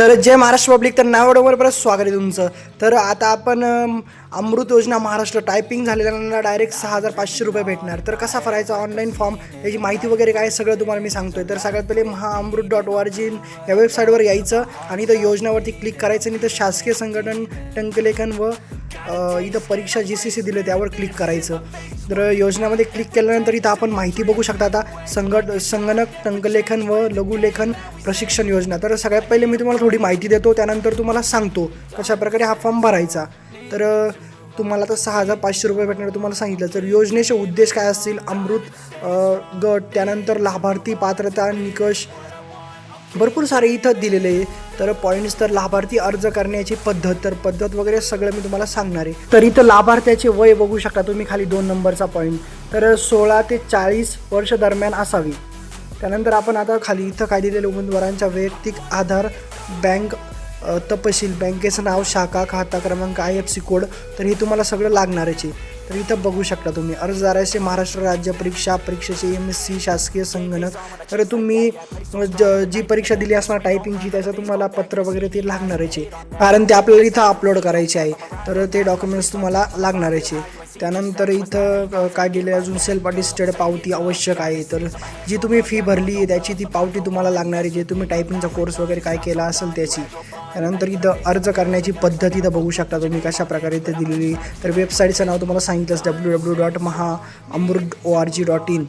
तर जय महाराष्ट्र पब्लिक तर नावडवर परत स्वागत आहे तुमचं. तर आता आपण अमृत योजना महाराष्ट्र टायपिंग झालेल्यांना डायरेक्ट सहा हजार पाचशे रुपये भेटणार. तर कसा भरायचा ऑनलाईन फॉर्म याची माहिती वगैरे काय सगळं तुम्हाला मी सांगतोय. तर सगळ्यात पहिले महा अमृत डॉट ओ आर जी या वेबसाईटवर यायचं आणि इथं योजनावरती क्लिक करायचं आणि इथं शासकीय संघटन टंकलेखन व इथं परीक्षा जी सी सी दिले त्यावर क्लिक करायचं. तर योजनामध्ये क्लिक केल्यानंतर इथं आपण माहिती बघू शकता आता संगट संगणक टंकलेखन व लघुलेखन प्रशिक्षण योजना. तर सगळ्यात पहिले मी तुम्हाला थोडी माहिती देतो त्यानंतर तुम्हाला सांगतो कशा प्रकारे हा फॉर्म भरायचा. तर तुम्हाला तर सहा हजार पाचशे रुपये भेटणार तुम्हाला सांगितलं. तर योजनेचे उद्देश काय असतील? अमृत गट त्यानंतर लाभार्थी पात्रता निकष भरपूर सारे इथं दिलेले आहे. तर पॉईंट्स तर लाभार्थी अर्ज करण्याची पद्धत तर पद्धत वगैरे सगळं मी तुम्हाला सांगणार आहे. तर इथं लाभार्थ्याचे वय बघू शकता तुम्ही खाली दोन नंबरचा पॉईंट तर सोळा ते चाळीस वर्ष दरम्यान असावी. त्यानंतर आपण आता खाली इथं काय दिलेले उमेदवारांच्या वैयक्तिक आधार बँक तपशील बँकेचं नाव शाखा खाता क्रमांक आय एफ सी कोड. तर हे तुम्हाला सगळं लागणारच आहे. तर इथं बघू शकता तुम्ही. अर्जदाराचे महाराष्ट्र राज्य परीक्षा परीक्षेचे एम एस सी शासकीय संगणक. तर तुम्ही ज जी परीक्षा दिली असणार टायपिंगची त्याचं तुम्हाला पत्र वगैरे ते लागणारच आहे. कारण ते आपल्याला इथं अपलोड करायचे आहे. तर ते डॉक्युमेंट्स तुम्हाला लागणारच आहे. त्यानंतर इथं काय दिलं अजून सेल्फ अटिस्टेड पावती आवश्यक आहे. तर जी तुम्ही फी भरली आहे त्याची ती पावती तुम्हाला लागणार आहे. जे तुम्ही टायपिंगचा कोर्स वगैरे काय केला असेल त्याची. त्यानंतर इथं अर्ज करण्याची पद्धत इथं बघू शकता तुम्ही कशा प्रकारे इथं दिलेली तर वेबसाईटचं नाव तुम्हाला सांगितलंच W W dot Maha Amrut O R G dot in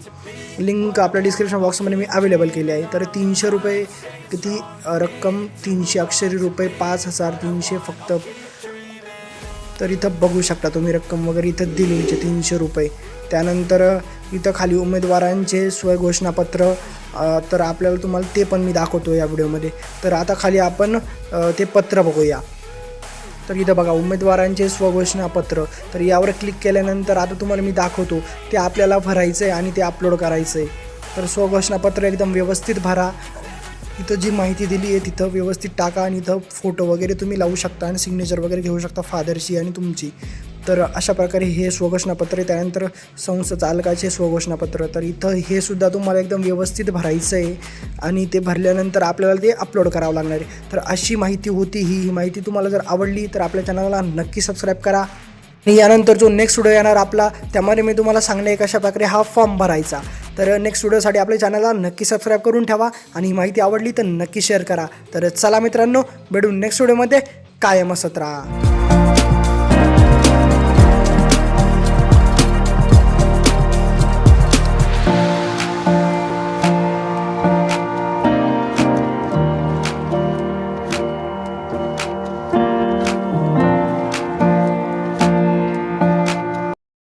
link आपल्या डिस्क्रिप्शन बॉक्समध्ये मी अवेलेबल केली आहे. तर तीनशे रुपये किती रक्कम? तीनशे अक्षरी रुपये पाच हजार तीनशे फक्त तर इथं बघू शकता तुम्ही रक्कम वगैरे इथं दिली आहे तीनशे रुपये. त्यानंतर इथं खाली उमेदवारांचे स्वयघोषणापत्र तर आपल्याला तुम्हाला ते पण मी दाखवतो या व्हिडिओमध्ये. तर आता खाली आपण ते पत्र बघूया. तर इथं बघा उमेदवारांचे स्वघोषणापत्र. तर यावर क्लिक केल्यानंतर आता तुम्हाला मी दाखवतो ते आपल्याला भरायचं आहे आणि ते अपलोड करायचं आहे तर स्वघोषणापत्र एकदम व्यवस्थित भरा. इथं जी माहिती दिली आहे तिथं व्यवस्थित टाका आणि इथं फोटो वगैरे तुम्ही लावू शकता आणि सिग्नेचर वगैरे घेऊ शकता फादरची आणि तुमची. तर अशा प्रकारे हे स्वघोषणापत्र आहे त्यानंतर संस्था चालकाचे स्वघोषणापत्र. तर इथं हे सुद्धा तुम्हाला एकदम व्यवस्थित भरायचं आहे आणि ते भरल्यानंतर आपल्याला ते अपलोड करावं लागणार आहे. तर अशी माहिती होती ही ही माहिती तुम्हाला जर आवडली तर आपल्या चॅनलला नक्की सबस्क्राईब करा. आणि यानंतर जो नेक्स्ट व्हिडिओ येणार आपला त्यामध्ये मी तुम्हाला सांगणे कशा प्रकारे हा फॉर्म भरायचा. तर नेक्स्ट व्हिडिओसाठी आपल्या चॅनलला नक्की सबस्क्राईब करून ठेवा आणि ही माहिती आवडली तर नक्की शेअर करा. तर चला मित्रांनो भेटून नेक्स्ट व्हिडिओमध्ये कायम असत राहा.